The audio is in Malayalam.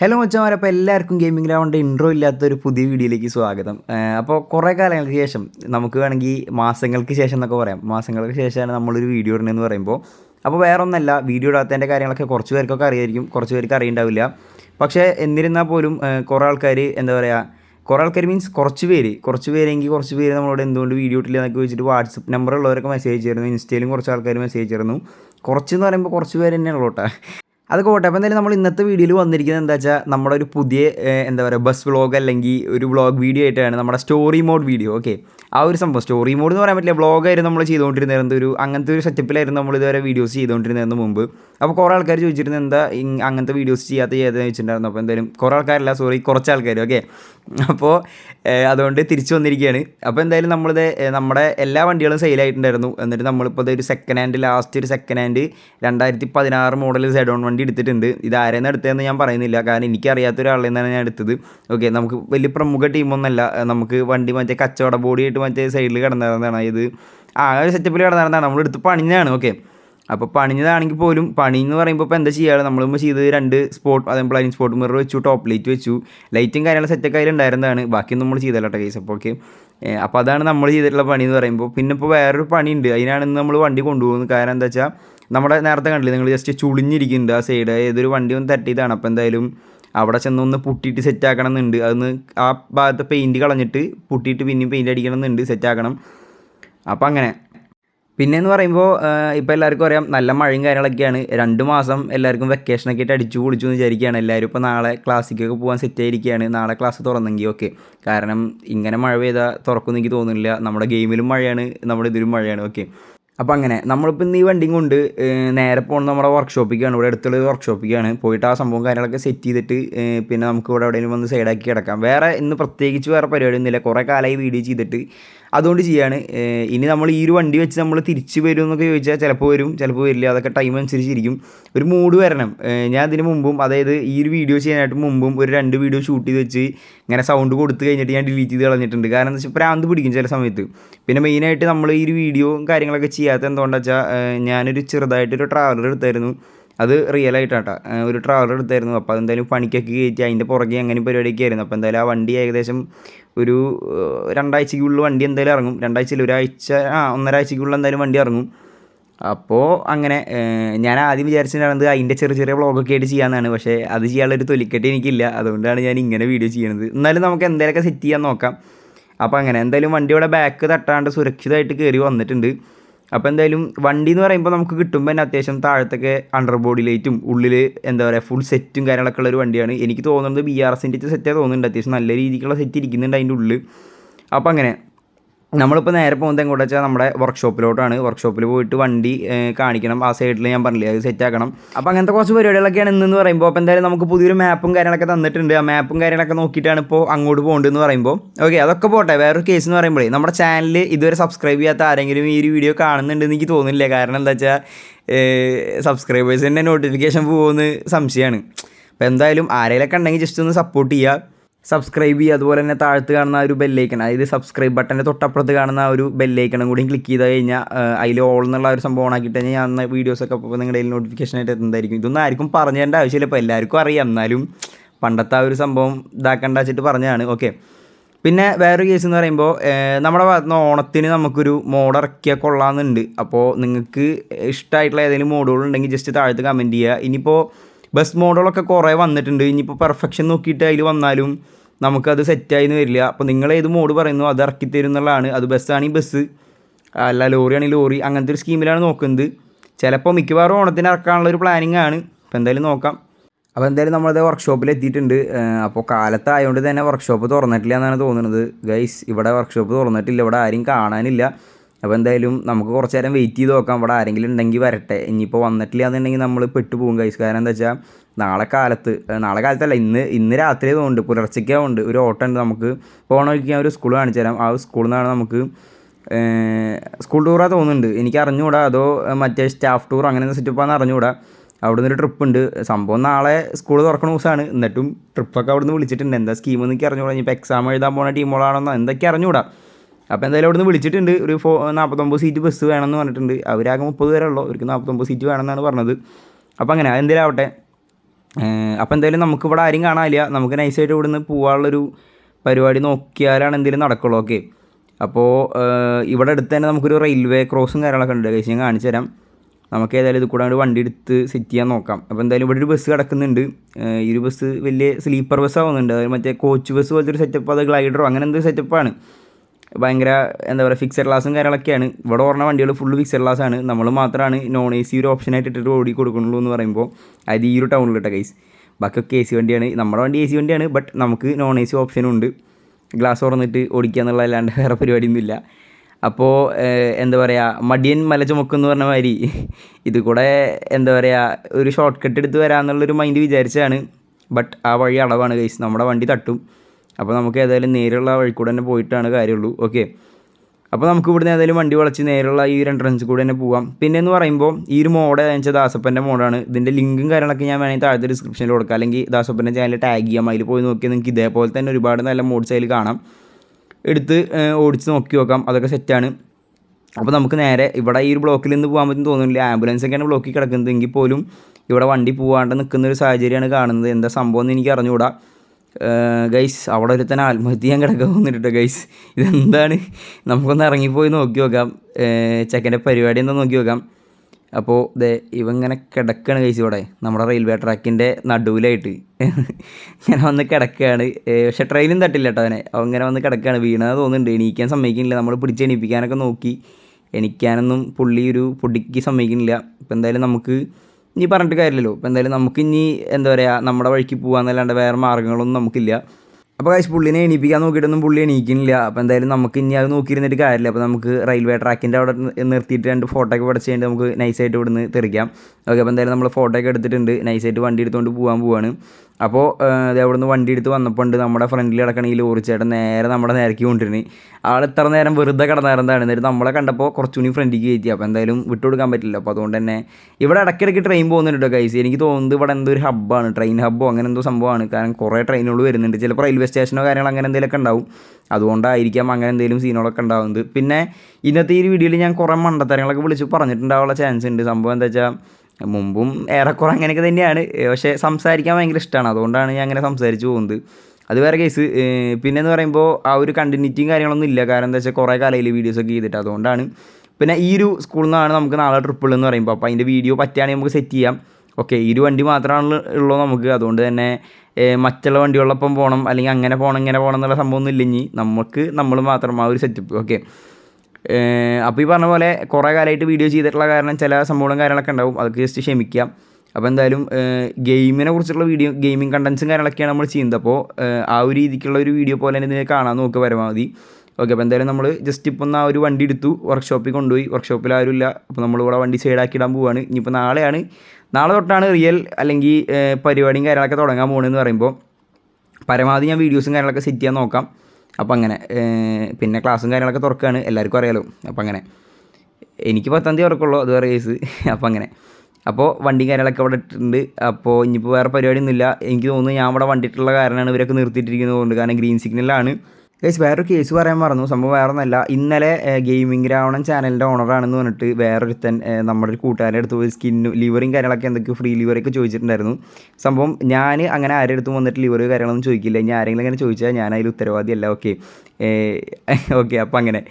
ഹലോ മച്ചമാരെ അപ്പോൾ എല്ലാവർക്കും ഗെയിമിംഗ് ഗ്രൗണ്ട് ഇൻട്രോ ഇല്ലാത്ത ഒരു പുതിയ വീഡിയോയിലേക്ക് സ്വാഗതം. അപ്പോൾ കുറേ കാലങ്ങൾക്ക് ശേഷം നമുക്ക് വേണമെങ്കിൽ മാസങ്ങൾക്ക് ശേഷം എന്നൊക്കെ പറയാം. മാസങ്ങൾക്ക് ശേഷമാണ് നമ്മളൊരു വീഡിയോ ഇടുന്നതെന്ന് പറയുമ്പോൾ. അപ്പോൾ വേറെ ഒന്നല്ല വീഡിയോ ഇടാത്തതിന്റെ കാര്യങ്ങളൊക്കെ കുറച്ച് പേർക്കൊക്കെ അറിയായിരിക്കും. കുറച്ച് പേർക്ക് അറിയണ്ടാവില്ല. പക്ഷേ എന്നിരുന്നാൽ പോലും കുറേ ആൾക്കാർ എന്താ പറയുക കുറേ ആൾക്കാർ മീൻസ് കുറച്ച് പേര് കുറച്ച് പേരെങ്കിൽ കുറച്ച് പേര് നമ്മളോട് എന്തുകൊണ്ട് വീഡിയോ ഇട്ടില്ല എന്നൊക്കെ വെച്ചിട്ട് വാട്സപ്പ് നമ്പർ ഉള്ളവരൊക്കെ മെസ്സേജ് ചെയ്യുന്നു ഇൻസ്റ്റയിലും കുറച്ച് ആൾക്കാർ മെസ്സേജ് ചെയ്യുന്നു കുറച്ച് എന്ന് പറയുമ്പോൾ കുറച്ച് പേര് തന്നെയാണ് കേട്ടോ അതൊക്കെ കോട്ടെ. അപ്പോൾ എന്തായാലും നമ്മൾ ഇന്നത്തെ വീഡിയോയിൽ വന്നിരിക്കുന്നത് എന്താ വെച്ചാൽ നമ്മുടെ ഒരു പുതിയ എന്താ പറയുക ബസ് വ്ളോഗ് അല്ലെങ്കിൽ ഒരു വ്ളോഗ് വീഡിയോ ആയിട്ടാണ് നമ്മുടെ സ്റ്റോറി മോഡ് വീഡിയോ ഓക്കെ ആ ഒരു സംഭവം. സ്റ്റോറി മോഡ് എന്ന് പറയാൻ പറ്റില്ല. വ്ളോഗായിരുന്നു നമ്മൾ ചെയ്തുകൊണ്ടിരുന്നത് ഒരു അങ്ങനത്തെ ഒരു സെറ്റപ്പിലായിരുന്നു നമ്മൾ ഇതുവരെ വീഡിയോസ് ചെയ്തുകൊണ്ടിരുന്നതിന് മുമ്പ്. അപ്പോൾ കുറേ ആൾക്കാർ ചോദിച്ചിരുന്നത് എന്താ അങ്ങനത്തെ വീഡിയോസ് ചെയ്യാത്ത ചെയ്യാതെന്ന് ചോദിച്ചിട്ടുണ്ടായിരുന്നു. അപ്പോൾ എന്തായാലും കുറേ ആൾക്കാരല്ല സോറി കുറച്ച് ആൾക്കാർ ഓക്കെ അപ്പോൾ അതുകൊണ്ട് തിരിച്ചു വന്നിരിക്കുകയാണ്. അപ്പോൾ എന്തായാലും നമ്മളിത് നമ്മുടെ എല്ലാ വണ്ടികളും സെയിലായിട്ടുണ്ടായിരുന്നു എന്നിട്ട് നമ്മളിപ്പോൾ ഒരു സെക്കൻഡ് ഹാൻഡ് ലാസ്റ്റ് ഒരു സെക്കൻഡ് ഹാൻഡ് രണ്ടായിരത്തി പതിനാറ് മോഡൽ സെഡോൺ വണ്ടി എടുത്തിട്ടുണ്ട്. ഇത് ആരെന്ന് എടുത്തതെന്ന് ഞാൻ പറയുന്നില്ല. കാരണം എനിക്കറിയാത്ത ഒരാളിൽ നിന്നാണ് ഞാൻ എടുത്തത്. ഓക്കെ നമുക്ക് വലിയ പ്രമുഖ ടീമൊന്നുമല്ല നമുക്ക് വണ്ടി മറ്റേ കച്ചവട ബോഡിയായിട്ട് മറ്റേ സൈഡിൽ കിടന്നിരുന്നതാണ് ഇത് ആ ഒരു സെറ്റപ്പിൽ നമ്മൾ നമ്മളെടുത്ത് പണിഞ്ഞതാണ്. ഓക്കെ അപ്പോൾ പണിഞ്ഞതാണെങ്കിൽ പോലും പണി എന്ന് പറയുമ്പോൾ ഇപ്പോൾ എന്താ ചെയ്യുക നമ്മളിപ്പോൾ ചെയ്ത് രണ്ട് സ്പോട്ട് അതേപോലെ ബ്ലൈൻഡ് സ്പോട്ട് മിറർ വെച്ചു ടോപ്പ് ലൈറ്റ് വെച്ചു. ലൈറ്റും കാര്യങ്ങളും സെറ്റൊക്കെ അതിൽ ഉണ്ടായിരുന്നതാണ്. ബാക്കിയൊന്നും നമ്മൾ ചെയ്തല്ലോ കേട്ടോ കേസ് അപ്പോൾ ഓക്കെ അപ്പോൾ അതാണ് നമ്മൾ ചെയ്തിട്ടുള്ള പണി എന്ന് പറയുമ്പോൾ പിന്നെ ഇപ്പോൾ വേറൊരു പണിയുണ്ട്. അതിനാണ് നമ്മൾ വണ്ടി കൊണ്ടുപോകുന്നത്. കാരണം എന്താ വെച്ചാൽ നമ്മുടെ നേരത്തെ കണ്ടില്ലേ നിങ്ങൾ ജസ്റ്റ് ചുളിഞ്ഞിരിക്കുന്നുണ്ട് ആ സൈഡ് ഏതൊരു വണ്ടി ഒന്ന് തട്ടിയതാണ്. അപ്പോൾ എന്തായാലും അവിടെ ചെന്ന് ഒന്ന് പുട്ടിയിട്ട് സെറ്റ് ആക്കണം എന്നുണ്ട് അതൊന്ന് ആ ഭാഗത്തെ പെയിന്റ് കളഞ്ഞിട്ട് പുട്ടിയിട്ട് പിന്നെയും പെയിന്റ് അടിക്കണം എന്നുണ്ട് സെറ്റ് ആക്കണം. അപ്പോൾ അങ്ങനെ. പിന്നെ എന്ന് പറയുമ്പോൾ ഇപ്പോൾ എല്ലാവർക്കും അറിയാം നല്ല മഴയും കാര്യങ്ങളൊക്കെയാണ്. രണ്ട് മാസം എല്ലാവർക്കും വെക്കേഷനൊക്കെ ആയിട്ട് അടിച്ചു പൊളിച്ചു എന്ന് വിചാരിക്കുകയാണ്. എല്ലാവരും ഇപ്പോൾ നാളെ ക്ലാസ്സിക്കൊക്കെ പോകാൻ സെറ്റ് ആയിരിക്കുകയാണ്. നാളെ ക്ലാസ് തുറന്നെങ്കിൽ ഓക്കെ കാരണം ഇങ്ങനെ മഴ പെയ്താൽ തുറക്കുമെന്ന് തോന്നുന്നില്ല. നമ്മുടെ ഗെയിമിലും മഴയാണ് നമ്മുടെ ഇതിലും മഴയാണ് ഓക്കെ അപ്പോൾ അങ്ങനെ നമ്മളിപ്പോൾ ഇന്ന് ഈ വണ്ടിയും കൊണ്ട് നേരെ പോകുന്നത് നമ്മുടെ വർക്ക്ഷോപ്പിലേക്കാണ് ഇവിടെ അടുത്തുള്ള വർക്ക്ഷോപ്പിലേക്കാണ് പോയിട്ട് ആ സംഭവം കാര്യങ്ങളൊക്കെ സെറ്റ് ചെയ്തിട്ട് പിന്നെ നമുക്ക് ഇവിടെ എവിടെയെങ്കിലും വന്ന് സൈഡാക്കി കിടക്കാം. വേറെ ഇന്ന് പ്രത്യേകിച്ച് വേറെ പരിപാടിയൊന്നുമില്ല. കുറേ കാലമായി വീഡിയോ ചെയ്തിട്ട് അതുകൊണ്ട് ചെയ്യാണ്. ഇനി നമ്മൾ ഈ ഒരു വണ്ടി വെച്ച് നമ്മൾ തിരിച്ച് വരും എന്നൊക്കെ ചോദിച്ചാൽ ചിലപ്പോൾ വരും ചിലപ്പോൾ വരില്ല. അതൊക്കെ ടൈം അനുസരിച്ചിരിക്കും. ഒരു മൂഡ് വരണം. ഞാൻ അതിന് മുമ്പും അതായത് ഈ ഒരു വീഡിയോ ചെയ്യാനായിട്ട് മുമ്പും ഒരു രണ്ട് വീഡിയോ ഷൂട്ട് ചെയ്ത് വെച്ച് ഇങ്ങനെ സൗണ്ട് കൊടുത്ത് കഴിഞ്ഞിട്ട് ഞാൻ ഡിലീറ്റ് ചെയ്ത് കളഞ്ഞിട്ടുണ്ട്. കാരണം എന്താ വെച്ചാൽ പ്രാന്ത് പിടിക്കും ചില സമയത്ത്. പിന്നെ മെയിനായിട്ട് നമ്മൾ ഈ ഒരു വീഡിയോ കാര്യങ്ങളൊക്കെ ചെയ്യാത്ത എന്തുകൊണ്ടാച്ചാൽ ഞാനൊരു ചെറുതായിട്ടൊരു ട്രാവലർ എടുത്തായിരുന്നു. അത് റിയൽ ആയിട്ടാണ് കേട്ടോ ഒരു ട്രാവലർ എടുത്തായിരുന്നു. അപ്പോൾ അതെന്തായാലും പണിക്കൊക്കെ കയറ്റി അതിന്റെ പുറകെ അങ്ങനെ പരിപാടിയൊക്കെ ആയിരുന്നു അപ്പോൾ എന്തായാലും ആ വണ്ടി ഏകദേശം ഒരു രണ്ടാഴ്ചയ്ക്കുള്ളിൽ വണ്ടി എന്തായാലും ഇറങ്ങും. രണ്ടാഴ്ചയിൽ ഒരാഴ്ച ആ ഒന്നരാഴ്ചയ്ക്കുള്ളിൽ എന്തായാലും വണ്ടി ഇറങ്ങും. അപ്പോൾ അങ്ങനെ ഞാൻ ആദ്യം വിചാരിച്ചിട്ടുണ്ടായിരുന്നത് അതിന്റെ ചെറിയ ചെറിയ വ്ളോഗൊക്കെ ആയിട്ട് ചെയ്യാമെന്നാണ് പക്ഷേ അത് ചെയ്യാനുള്ളൊരു തൊലിക്കെട്ട് എനിക്കില്ല. അതുകൊണ്ടാണ് ഞാൻ ഇങ്ങനെ വീഡിയോ ചെയ്യുന്നത് എന്നാലും നമുക്ക് എന്തെങ്കിലുമൊക്കെ സെറ്റ് ചെയ്യാൻ നോക്കാം. അപ്പോൾ അങ്ങനെ എന്തായാലും വണ്ടിയുടെ ബാക്ക് തട്ടാണ്ട് സുരക്ഷിതമായിട്ട് കയറി വന്നിട്ടുണ്ട്. അപ്പോൾ എന്തായാലും വണ്ടി എന്ന് പറയുമ്പോൾ നമുക്ക് കിട്ടുമ്പോൾ തന്നെ അത്യാവശ്യം താഴത്തൊക്കെ അണ്ടർ ബോഡി ലൈറ്റും ഉള്ളിൽ എന്താ പറയുക ഫുൾ സെറ്റും കാര്യങ്ങളൊക്കെ ഉള്ള ഒരു വണ്ടിയാണ്. എനിക്ക് തോന്നുന്നത് ബി ആർ എസിന്റെ സെറ്റേ തോന്നുന്നുണ്ട്. അത്യാവശ്യം നല്ല രീതിക്കുള്ള സെറ്റ് ഇരിക്കുന്നുണ്ട് അതിന്റെ ഉള്ളിൽ അപ്പോൾ അങ്ങനെ. നമ്മളിപ്പോൾ നേരെ പോകുന്നത് എങ്ങോട്ട് വെച്ചാൽ നമ്മുടെ വർക്ക്ഷോപ്പിലോട്ടാണ് വർക്ക്ഷോപ്പിൽ പോയിട്ട് വണ്ടി കാണിക്കണം. ആ സൈഡിൽ ഞാൻ പറഞ്ഞില്ലേ അത് സെറ്റ് ആക്കണം. അപ്പോൾ അങ്ങനത്തെ കുറച്ച് പരിപാടികളൊക്കെയാണ് ഇന്നെന്ന് പറയുമ്പോൾ അപ്പോൾ എന്തായാലും നമുക്ക് പുതിയൊരു മാപ്പും കാര്യങ്ങളൊക്കെ തന്നിട്ടുണ്ട്. ആ മാപ്പും കാര്യങ്ങളൊക്കെ നോക്കിയിട്ടാണ് ഇപ്പോൾ അങ്ങോട്ട് പോകേണ്ടതെന്ന് പറയുമ്പോൾ ഓക്കെ അതൊക്കെ പോട്ടെ. വേറൊരു കേസ് എന്ന് പറയുമ്പോഴേ നമ്മുടെ ചാനൽ ഇതുവരെ സബ്സ്ക്രൈബ് ചെയ്യാത്ത ആരെങ്കിലും ഈ ഒരു വീഡിയോ കാണുന്നുണ്ടെന്ന് എനിക്ക് തോന്നുന്നില്ല. കാരണം എന്താ വെച്ചാൽ സബ്സ്ക്രൈബേഴ്സിന്റെ നോട്ടിഫിക്കേഷൻ പോകുമെന്ന് സംശയമാണ് അപ്പോൾ എന്തായാലും ആരെങ്കിലൊക്കെ ഉണ്ടെങ്കിൽ ജസ്റ്റ് ഒന്ന് സപ്പോർട്ട് ചെയ്യുക സബ്സ്ക്രൈബ് ചെയ്യുക അതുപോലെ തന്നെ താഴത്ത് കാണുന്ന ഒരു ബെല്ലൈക്കൺ അതായത് സബ്സ്ക്രൈബ് ബട്ടന്റെ തൊട്ടപ്പുറത്ത് കാണുന്ന ഒരു ബെല്ലൈക്കണും കൂടി ക്ലിക്ക് ചെയ്ത് കഴിഞ്ഞാൽ അതിൽ ഓൾ എന്നുള്ള ഒരു സംഭവം ഓണാക്കിയിട്ട് കഴിഞ്ഞാൽ ഞാൻ വീഡിയോസൊക്കെ അപ്പോൾ നിങ്ങളുടെ കയ്യിൽ നോട്ടിഫിക്കേഷൻ ആയിട്ട് എത്തുന്നതായിരിക്കും ഇതൊന്നും ആർക്കും പറഞ്ഞു തരേണ്ട ആവശ്യമില്ല. ഇപ്പോൾ എല്ലാവർക്കും അറിയാം. എന്നാലും പണ്ടത്തെ ആ ഒരു സംഭവം ഇതാക്കണ്ട വെച്ചിട്ട് പറഞ്ഞതാണ്. ഓക്കെ പിന്നെ വേറൊരു കേസ് എന്ന് പറയുമ്പോൾ നമ്മുടെ ഭാഗത്ത് നിന്ന് ഓണത്തിന് നമുക്കൊരു മോഡ് ഇറക്കിയാൽ കൊള്ളാമെന്നുണ്ട്. അപ്പോൾ നിങ്ങൾക്ക് ഇഷ്ടമായിട്ടുള്ള ഏതെങ്കിലും മോഡുകൾ ഉണ്ടെങ്കിൽ ജസ്റ്റ് താഴത്ത് കമന്റ് ചെയ്യുക. ഇനിയിപ്പോൾ ബസ് മോഡുകളൊക്കെ കുറേ വന്നിട്ടുണ്ട്. ഇനിയിപ്പോൾ പെർഫെക്ഷൻ നോക്കിയിട്ട് അതിൽ വന്നാലും നമുക്കത് സെറ്റ് എന്ന് വരില്ല. അപ്പോൾ നിങ്ങൾ ഏത് മോഡ് പറയുന്നു അത് ഇറക്കി തരും എന്നുള്ളതാണ് അത് ബസ്സാണെങ്കിൽ ബസ്. അല്ല ലോറി ആണെങ്കിൽ ലോറി. അങ്ങനത്തെ ഒരു സ്കീമിലാണ് നോക്കുന്നത്. ചിലപ്പോൾ മിക്കവാറും ഓണത്തിന് ഇറക്കാനുള്ള ഒരു പ്ലാനിങ് ആണ്. അപ്പോൾ എന്തായാലും നോക്കാം. അപ്പോൾ എന്തായാലും നമ്മളത് വർക്ക്ഷോപ്പിൽ എത്തിയിട്ടുണ്ട്. അപ്പോൾ കാലത്തായതുകൊണ്ട് തന്നെ വർക്ക്ഷോപ്പ് തുറന്നിട്ടില്ല എന്നാണ് തോന്നുന്നത്. ഗൈസ് ഇവിടെ വർക്ക്ഷോപ്പ് തുറന്നിട്ടില്ല. ഇവിടെ ആരും കാണാനില്ല. അപ്പോൾ എന്തായാലും നമുക്ക് കുറച്ച് നേരം വെയിറ്റ് ചെയ്ത് നോക്കാം. ഇവിടെ ആരെങ്കിലും ഉണ്ടെങ്കിൽ വരട്ടെ. ഇനിയിപ്പോൾ വന്നിട്ടില്ല എന്നുണ്ടെങ്കിൽ നമ്മൾ പെട്ടുപോകും ഗൈസ് കാരണം എന്താ വെച്ചാൽ നാളെ കാലത്ത് നാളെ കാലത്തല്ല ഇന്ന് ഇന്ന് രാത്രി തോന്നുന്നുണ്ട് പുലർച്ചയ്ക്കാവുണ്ട് ഒരു ഓട്ടം ഉണ്ട് നമുക്ക് പോകണ വഴിക്ക് ഞാൻ ഒരു സ്കൂൾ കാണിച്ചു തരാം. ആ സ്കൂളിൽ നിന്നാണ് നമുക്ക് സ്കൂൾ ടൂറാ തോന്നുന്നുണ്ട്. എനിക്ക് അറിഞ്ഞുകൂടാ അതോ മറ്റേ സ്റ്റാഫ് ടൂർ അങ്ങനെ സെറ്റപ്പാന്ന് അറിഞ്ഞുകൂടാ. അവിടെ നിന്നൊരു ട്രിപ്പ് ഉണ്ട്. സംഭവം നാളെ സ്കൂൾ തുറക്കണ ദിവസമാണ്. എന്നിട്ടും ട്രിപ്പൊക്കെ അവിടെ നിന്ന് വിളിച്ചിട്ടുണ്ട്. എന്താ സ്കീം എന്നൊക്കെ അറിഞ്ഞുകൂടാ. ഇനിയിപ്പോൾ എക്സാം എഴുതാൻ പോകുന്ന ടീമുകളാണെന്നോ എന്തൊക്കെ അറിഞ്ഞുകൂടാ. അപ്പോൾ എന്തായാലും അവിടെ നിന്ന് വിളിച്ചിട്ടുണ്ട്. ഒരു ഫോ നാൽപ്പത്തൊമ്പത് സീറ്റ് ബസ് വേണമെന്ന് പറഞ്ഞിട്ടുണ്ട്. അവരാകെ മുപ്പത് പേരുള്ളൂ അവർക്ക് നാൽപ്പത്തൊമ്പത് സീറ്റ് വേണമെന്നാണ് പറഞ്ഞത്. അപ്പോൾ അങ്ങനെ അതെന്തെങ്കിലും ആവട്ടെ. അപ്പോൾ എന്തായാലും നമുക്ക് ഇവിടെ ആരും കാണാനില്ല. നമുക്ക് നൈസായിട്ട് ഇവിടുന്ന് പോകാനുള്ളൊരു പരിപാടി നോക്കിയാലാണ് എന്തെങ്കിലും നടക്കുള്ളൂ. ഓക്കെ അപ്പോൾ ഇവിടെ അടുത്ത് തന്നെ നമുക്കൊരു റെയിൽവേ ക്രോസും കാര്യങ്ങളൊക്കെ ഉണ്ട്. കഴിച്ച് ഞാൻ കാണിച്ചു തരാം. നമുക്ക് ഏതായാലും ഇത് കൂടെ ഒരു വണ്ടി എടുത്ത് സെറ്റ് ചെയ്യാൻ നോക്കാം. അപ്പോൾ എന്തായാലും ഇവിടെ ഒരു ബസ് കിടക്കുന്നുണ്ട്. ഈ ഒരു ബസ് വലിയ സ്ലീപ്പർ ബസ് ആവുന്നുണ്ട്. അതായത് മറ്റേ കോച്ച് ബസ് പോലത്തെ ഒരു സെറ്റപ്പ് അത് ഗ്ലൈഡറോ അങ്ങനെ എന്തൊരു സെറ്റപ്പാണ് ഭയങ്കര എന്താ പറയുക ഫിക്സഡ് ക്ലാസ്സും കാര്യങ്ങളൊക്കെയാണ്. ഇവിടെ ഓർണ വണ്ടികൾ ഫുള്ള് ഫിക്സഡ് ക്ലാസ്സാണ് നമ്മൾ മാത്രമാണ് നോൺ എ സി ഒരു ഓപ്ഷനായിട്ട് ഇട്ടിട്ട് ഓടി കൊടുക്കുന്നുള്ളൂ എന്ന് പറയുമ്പോൾ അത് ഈ ഒരു ടൗണിൽ ഇട്ട കൈസ് ബാക്കിയൊക്കെ എ സി വണ്ടിയാണ്. നമ്മുടെ വണ്ടി എ സി വണ്ടിയാണ് ബട്ട് നമുക്ക് നോൺ എ സി ഓപ്ഷനും ഉണ്ട്. ഗ്ലാസ് തുറന്നിട്ട് ഓടിക്കുക എന്നുള്ള അല്ലാണ്ട് വേറെ പരിപാടിയൊന്നുമില്ല. അപ്പോൾ എന്താ പറയുക മടിയൻ മല ചുമക്കെന്ന് പറഞ്ഞ മാതിരി ഇത് കൂടെ എന്താ പറയുക ഒരു ഷോർട്ട് കട്ട് എടുത്ത് വരാമെന്നുള്ളൊരു മൈൻഡ് വിചാരിച്ചതാണ്. ബട്ട് ആ വഴി അളവാണ് കൈസ് നമ്മുടെ വണ്ടി തട്ടും. അപ്പോൾ നമുക്ക് ഏതായാലും നേരെയുള്ള വഴി കൂടെ തന്നെ പോയിട്ടാണ് കാര്യമുള്ളൂ. ഓക്കെ അപ്പോൾ നമുക്ക് ഇവിടുന്ന് ഏതായാലും വണ്ടി വളച്ച് നേരെയുള്ള ഈ ഒരു എൻട്രൻസ് കൂടെ തന്നെ പോകാം പിന്നെ എന്ന് പറയുമ്പോൾ ഈ ഒരു മോഡ് വെച്ചാൽ ദാസപ്പന്റെ മോഡാണ് ഇതിന്റെ ലിങ്കും കാര്യങ്ങളൊക്കെ ഞാൻ വേണമെങ്കിൽ താഴത്തെ ഡിസ്ക്രിപ്ഷനിൽ കൊടുക്കാം. അല്ലെങ്കിൽ ദാസപ്പന്റെ ചാനൽ ടാഗ് ചെയ്യാം. അതിൽ പോയി നോക്കിയാൽ നിങ്ങൾക്ക് ഇതേപോലെ തന്നെ ഒരുപാട് നല്ല മോഡ്സ് അതിൽ കാണാം. എടുത്ത് ഓടിച്ച് നോക്കി നോക്കാം. അതൊക്കെ സെറ്റാണ് അപ്പോൾ നമുക്ക് നേരെ ഇവിടെ ഈ ഒരു ബ്ലോക്കിൽ നിന്ന് പോകാൻ പറ്റും തോന്നുന്നില്ല. ആംബുലൻസ് ഒക്കെയാണ് ബ്ലോക്കിൽ കിടക്കുന്നത്. എങ്കിൽ പോലും ഇവിടെ വണ്ടി പോകാണ്ട് നിൽക്കുന്ന ഒരു സാഹചര്യമാണ് കാണുന്നത്. എന്താ സംഭവം എന്ന് എനിക്ക് അറിഞ്ഞുകൂടാ. ഗൈസ് അവിടെ ഒരു ആത്മഹത്യ ചെയ്യാൻ കിടക്കാൻ വന്നിട്ടുണ്ട് ഗൈസ് ഇതെന്താണ്? നമുക്കൊന്ന് ഇറങ്ങിപ്പോയി നോക്കി നോക്കാം. ചെക്കന്റെ പരിപാടി എന്താ നോക്കി നോക്കാം. അപ്പോൾ ദേ ഇവങ്ങനെ കിടക്കുകയാണ് ഗൈസ് ഇവിടെ. നമ്മുടെ റെയിൽവേ ട്രാക്കിന്റെ നടുവിലായിട്ട്. ഇങ്ങനെ വന്ന് കിടക്കുകയാണ് പക്ഷേ പക്ഷെ ട്രെയിനും തട്ടില്ല കേട്ടോ അവനെ. അവൻ ഇങ്ങനെ വന്ന് കിടക്കുകയാണ് വീണത് തോന്നുന്നുണ്ട്. എണീക്കാൻ സമ്മതിക്കുന്നില്ല. നമ്മൾ പിടിച്ച് എണീപ്പിക്കാനൊക്കെ നോക്കി. എണീക്കാനൊന്നും പുള്ളി ഒരു പൊടിക്ക് സമ്മതിക്കുന്നില്ല. ഇപ്പം എന്തായാലും നമുക്ക് ഇനി പറഞ്ഞിട്ട് കാര്യമില്ലല്ലോ. ഇപ്പോൾ എന്തായാലും നമുക്ക് ഇനി എന്താ പറയുക നമ്മുടെ വഴിക്ക് പോകാമെന്നല്ലാണ്ട് വേറെ മാർഗങ്ങളൊന്നും നമുക്കില്ല. അപ്പോൾ കാശ് പുള്ളിനെ എണീപ്പിക്കാൻ നോക്കിയിട്ടൊന്നും പുള്ളി എണീക്കുന്നില്ല അപ്പോൾ എന്തായാലും നമുക്ക് ഇനി അത് നോക്കിയിരുന്നിട്ട് കാര്യമില്ല. അപ്പോൾ നമുക്ക് റെയിൽവേ ട്രാക്കിന്റെ അവിടെ നിർത്തിയിട്ട് രണ്ട് ഫോട്ടോ ഒക്കെ പഠിച്ച് കഴിഞ്ഞിട്ട് നമുക്ക് നൈസായിട്ട് ഇവിടുന്ന് തെറിക്കാം. ഓക്കെ അപ്പോൾ എന്തായാലും നമ്മൾ ഫോട്ടോ ഒക്കെ എടുത്തിട്ടുണ്ട്. നൈസായിട്ട് വണ്ടി എടുത്തുകൊണ്ട് പോകാൻ പോവാണ്. അപ്പോൾ അവിടുന്ന് വണ്ടി എടുത്ത് വന്നപ്പോൾ ഉണ്ട് നമ്മുടെ ഫ്രണ്ടിൽ കിടക്കണ ഈ നേരെ നമ്മുടെ നേരേക്ക് കൊണ്ടിരുന്നു ആൾ ഇത്ര നേരം വെറുതെ കിടന്നായിരുന്നതാണ് എന്നിട്ട് നമ്മളെ കണ്ടപ്പോൾ കുറച്ചുകൂടി ഫ്രണ്ടിക്ക് കയറ്റി. അപ്പോൾ എന്തായാലും വിട്ടുകൊടുക്കാൻ പറ്റില്ല. അപ്പോൾ അതുകൊണ്ട് തന്നെ ഇവിടെ ഇടയ്ക്കിടയ്ക്ക് ട്രെയിൻ പോകുന്നുണ്ട് കേട്ടോ കൈസ് എനിക്ക് തോന്നുന്നത് ഇവിടെ എന്തോ ഒരു ഹബ്ബാണ് ട്രെയിൻ ഹബ്ബോ അങ്ങനെ എന്തോ സംഭവമാണ്. കാരണം കുറേ ട്രെയിനുകൾ വരുന്നുണ്ട്. ചിലപ്പോൾ റെയിൽവേ സ്റ്റേഷനോ കാര്യങ്ങളോ അങ്ങനെ എന്തെങ്കിലുമൊക്കെ ഉണ്ടാവും. അതുകൊണ്ടായിരിക്കാം അങ്ങനെ എന്തെങ്കിലും സീനുകളൊക്കെ ഉണ്ടാവുന്നത്. പിന്നെ ഇന്നത്തെ ഈ വീഡിയോയിൽ ഞാൻ കുറേ മണ്ടത്തരങ്ങളൊക്കെ വിളിച്ച് പറഞ്ഞിട്ടുണ്ടാവാനുള്ള ചാൻസ് ഉണ്ട്. സംഭവം എന്താ വെച്ചാൽ മുമ്പും ഏറെക്കുറെ അങ്ങനെയൊക്കെ തന്നെയാണ്. പക്ഷേ സംസാരിക്കാൻ ഭയങ്കര ഇഷ്ടമാണ്. അതുകൊണ്ടാണ് ഞാൻ അങ്ങനെ സംസാരിച്ച് പോകുന്നത്. അത് വേറെ കേസ് പിന്നെ എന്ന് പറയുമ്പോൾ ആ ഒരു കണ്ടിന്യൂറ്റിയും കാര്യങ്ങളൊന്നും ഇല്ല. കാരണം എന്താ വെച്ചാൽ കുറേ കാലയിൽ വീഡിയോസൊക്കെ ചെയ്തിട്ട്. അതുകൊണ്ടാണ്. പിന്നെ ഈ ഒരു സ്കൂളിൽ നിന്നാണ് നമുക്ക് നാളെ ട്രിപ്പിൾ എന്ന് പറയുമ്പോൾ അപ്പോൾ അതിന്റെ വീഡിയോ പറ്റുകയാണെങ്കിൽ നമുക്ക് സെറ്റ് ചെയ്യാം. ഓക്കെ ഈ ഒരു വണ്ടി മാത്രമാണ് ഉള്ളത് നമുക്ക്. അതുകൊണ്ട് തന്നെ മറ്റുള്ള വണ്ടികളൊപ്പം പോകണം അല്ലെങ്കിൽ അങ്ങനെ പോകണം ഇങ്ങനെ പോകണം എന്നുള്ള സംഭവമൊന്നും ഇല്ല ഇനി നമുക്ക് നമ്മൾ മാത്രം ആ ഒരു സെറ്റപ്പ് ഓക്കെ അപ്പോൾ ഈ പറഞ്ഞ പോലെ കുറേ കാലമായിട്ട് വീഡിയോ ചെയ്തിട്ടുള്ള കാരണം ചില സംഭവങ്ങളും കാര്യങ്ങളൊക്കെ ഉണ്ടാവും. അതൊക്കെ ജസ്റ്റ് ക്ഷമിക്കാം. അപ്പോൾ എന്തായാലും ഗെയിമിനെ കുറിച്ചുള്ള വീഡിയോ ഗെയിമിംഗ് കണ്ടൻസും കാര്യങ്ങളൊക്കെയാണ് നമ്മൾ ചെയ്യുന്നത്. അപ്പോൾ ആ ഒരു രീതിക്കുള്ള ഒരു വീഡിയോ പോലെ തന്നെ ഇതിനെ കാണാൻ നോക്കുക പരമാവധി ഓക്കെ അപ്പോൾ എന്തായാലും നമ്മൾ ജസ്റ്റ് ഇപ്പം ആ ഒരു വണ്ടി എടുത്തു. വർക്ക്ഷോപ്പിൽ കൊണ്ടുപോയി. വർക്ക്ഷോപ്പിൽ ആരുമില്ല. അപ്പോൾ നമ്മളിവിടെ വണ്ടി സൈഡാക്കി ഇടാൻ പോവുകയാണ് ഇനിയിപ്പോൾ നാളെയാണ്. നാളെ തൊട്ടാണ് റിയൽ അല്ലെങ്കിൽ പരിപാടിയും കാര്യങ്ങളൊക്കെ തുടങ്ങാൻ പോകണമെന്ന് പറയുമ്പോൾ പരമാവധി ഞാൻ വീഡിയോസും കാര്യങ്ങളൊക്കെ സെറ്റ് ചെയ്യാൻ നോക്കാം. അപ്പോൾ അങ്ങനെ പിന്നെ ക്ലാസ്സും കാര്യങ്ങളൊക്കെ തുറക്കുകയാണ് എല്ലാവർക്കും അറിയാലോ. അപ്പോൾ അങ്ങനെ. എനിക്ക് പത്താം തീയതി ഉറക്കുള്ളൂ അത് വേറെ കേസ് അപ്പോൾ അങ്ങനെ. അപ്പോൾ വണ്ടി കാര്യങ്ങളൊക്കെ അവിടെ ഇട്ടിട്ടുണ്ട്. അപ്പോൾ ഇനിയിപ്പോൾ വേറെ പരിപാടിയൊന്നുമില്ല. എനിക്ക് തോന്നുന്നു ഞാൻ അവിടെ വണ്ടിയിട്ടുള്ള കാരണമാണ് ഇവരൊക്കെ നിർത്തിയിട്ടിരിക്കുന്നത്. കൊണ്ട് കാരണം ഗ്രീൻ സിഗ്നലാണ് ഗൈസ് വേറൊരു കേസ് പറയാൻ മറന്നു. സംഭവം വേറെ ഒന്നല്ല ഇന്നലെ ഗെയിമിംഗ് രാവണൻ ചാനലിന്റെ ഓണറാണെന്ന് പറഞ്ഞിട്ട് വേറൊരുത്തൻ നമ്മുടെ ഒരു കൂട്ടുകാരുടെ അടുത്ത് പോയി സ്കിന്നും ലിവറും കാര്യങ്ങളൊക്കെ എന്തൊക്കെയോ ഫ്രീ ലിവറൊക്കെ ചോദിച്ചിട്ടുണ്ടായിരുന്നു. സംഭവം ഞാൻ അങ്ങനെ ആരുടെ അടുത്തും വന്നിട്ട് ലിവർ കാര്യങ്ങളൊന്നും ചോദിക്കില്ല. ഇനി ആരെങ്കിലും അങ്ങനെ ചോദിച്ചാൽ ഞാൻ അതിൽ ഉത്തരവാദിയല്ല. ഓക്കെ ഓക്കെ അപ്പോൾ അങ്ങനെ